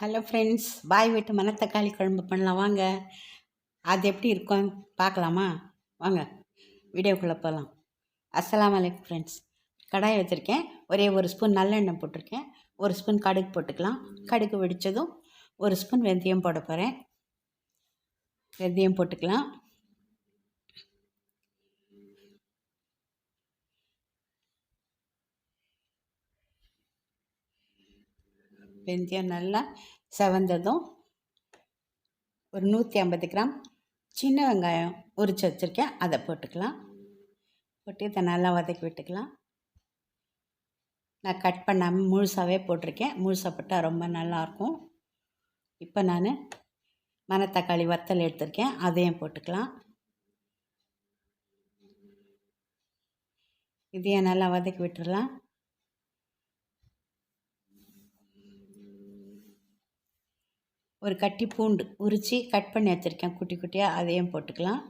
Hello friends bye வீட்டு மணத்தக்காளி குழம்பு பண்ணலாம். வாங்க. அது எப்படி இருக்கும்? பார்க்கலாமா? வாங்க. வீடியோக்குள்ளே போகலாம் அஸ்லாம் வலைக்கம் ஃப்ரெண்ட்ஸ் கடாய் வச்சுருக்கேன். ஒரே ஒரு ஸ்பூன் நல்லெண்ணெய் போட்டிருக்கேன். ஒரு ஸ்பூன் கடுகு போட்டுக்கலாம். கடுகு வெடித்ததும் ஒரு ஸ்பூன் வெந்தயம் போட போகிறேன் வெந்தயம் போட்டுக்கலாம். வெந்தயம் நல்லா செவந்ததும் ஒரு நூற்றி ஐம்பது கிராம் சின்ன வெங்காயம் உரித்து வச்சுருக்கேன். அதை போட்டுக்கலாம். போட்டு இதை நல்லா வதக்கி விட்டுக்கலாம். நான் கட் பண்ணாமல் முழுசாகவே போட்டிருக்கேன். முழுசாக போட்டால் ரொம்ப நல்லாயிருக்கும் இப்போ நான் மணத்தக்காளி வத்தல் எடுத்திருக்கேன். அதையும் போட்டுக்கலாம். இதையும் நல்லா வதக்கி விட்டுடலாம் ஒரு கட்டி பூண்டு உரித்து கட் பண்ணி வச்சுருக்கேன் குட்டி குட்டியாக அதையும் போட்டுக்கலாம்.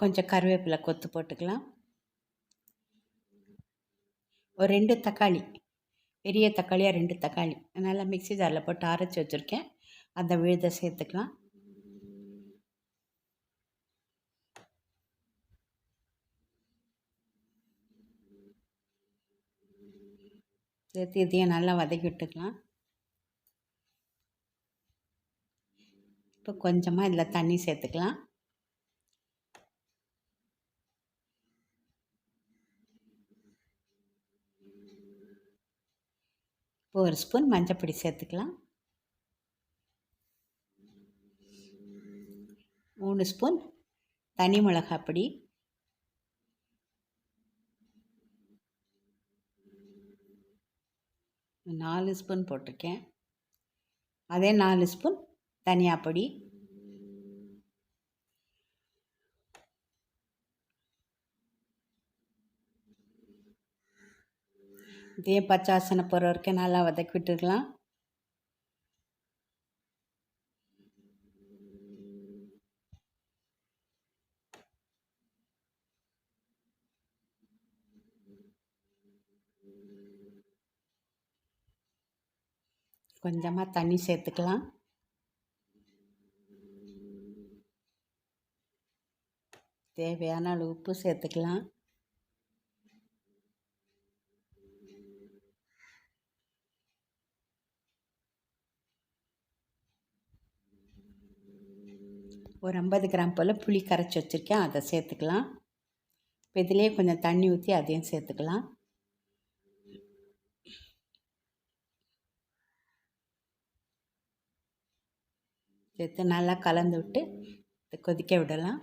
கொஞ்சம் கருவேப்பிலை கொத்து போட்டுக்கலாம். ஒரு ரெண்டு தக்காளி பெரிய தக்காளியாக ரெண்டு தக்காளி. நல்லா மிக்ஸி ஜாரில் போட்டு அரைச்சி வச்சுருக்கேன். அந்த விழுதை சேர்த்துக்கலாம். சேர்த்து இதையும் நல்லா வதக்கி விட்டுக்கலாம். இப்போ கொஞ்சமாக இதில் தண்ணி சேர்த்துக்கலாம். இப்போ ஒரு ஸ்பூன் மஞ்சப்பொடி சேர்த்துக்கலாம். மூணு ஸ்பூன் தனி மிளகாப்பொடி நாலு ஸ்பூன் போட்டிருக்கேன். அதே நாலு ஸ்பூன் தனியாக பொடி. இதே பச்சாசனை போகிற வரைக்கும் நல்லா வதக்கி விட்டுருக்கலாம். கொஞ்சமாக தண்ணி சேர்த்துக்கலாம். தேவையான அளவு உப்பு சேர்த்துக்கலாம். ஒரு ஐம்பது கிராம் போல் புளி கரைச்சி வச்சுருக்கேன். அதை சேர்த்துக்கலாம். இப்போ இதிலே கொஞ்சம் தண்ணி ஊற்றி அதையும் சேர்த்துக்கலாம். சேர்த்து நல்லா கலந்து விட்டு கொதிக்க விடலாம்.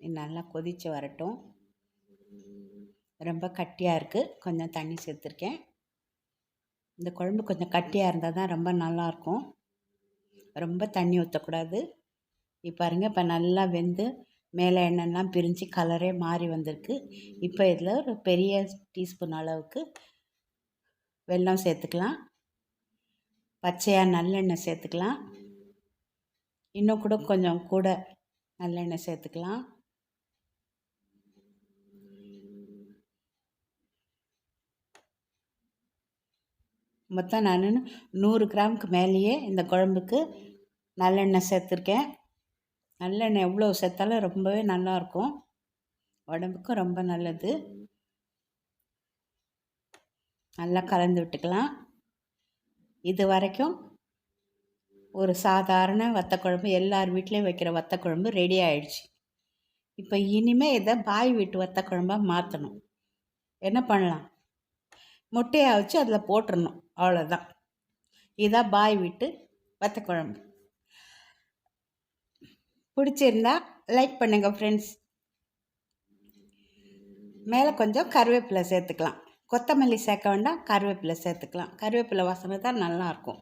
நல்லா கொதித்து வரட்டும். ரொம்ப கட்டியாக இருக்குது கொஞ்சம் தண்ணி சேர்த்துருக்கேன். இந்த குழம்பு கொஞ்சம் கட்டியாக இருந்தால் தான் ரொம்ப நல்லாயிருக்கும் ரொம்ப தண்ணி ஊற்றக்கூடாது இப்போ பாருங்கள் இப்போ நல்லா வெந்து மேலே எண்ணெய்லாம் பிரிஞ்சு கலரே மாறி வந்திருக்கு. இப்போ இதில் ஒரு பெரிய டீஸ்பூன் அளவுக்கு வெல்லம் சேர்த்துக்கலாம். பச்சையாக நல்லெண்ணெய் சேர்த்துக்கலாம். இன்னும் கூட கொஞ்சம் கூட நல்லெண்ணெய் சேர்த்துக்கலாம். மொத்தம் நான் நூறு கிராமுக்கு மேலேயே இந்த குழம்புக்கு நல்லெண்ணெய் சேர்த்துருக்கேன். நல்லெண்ணெய் எவ்வளோ சேர்த்தாலும் ரொம்பவே நல்லாயிருக்கும். உடம்புக்கும் ரொம்ப நல்லது. நல்லா கலந்து விட்டுக்கலாம். இது வரைக்கும் ஒரு சாதாரண வத்தக்குழம்பு எல்லார் வீட்லேயும் வைக்கிற வத்தக்குழம்பு ரெடி ஆயிடுச்சு. இப்போ இனிமேல் இதை பாய் வீட்டு வத்தக்குழம்பாக மாற்றணும் என்ன பண்ணலாம்? முட்டையை வச்சு அதில் போட்டுடணும் அவ்வளோதான் இதான் பாய் வீட்டு வத்தக்குழம்பு. பிடிச்சிருந்தா லைக் பண்ணுங்கள் ஃப்ரெண்ட்ஸ் மேலே கொஞ்சம் கருவேப்பிலை சேர்த்துக்கலாம். கொத்தமல்லி சேர்க்க வேண்டாம் கருவேப்பிலை சேர்த்துக்கலாம். கருவேப்பிலை வாசனை தான் நல்லாயிருக்கும்.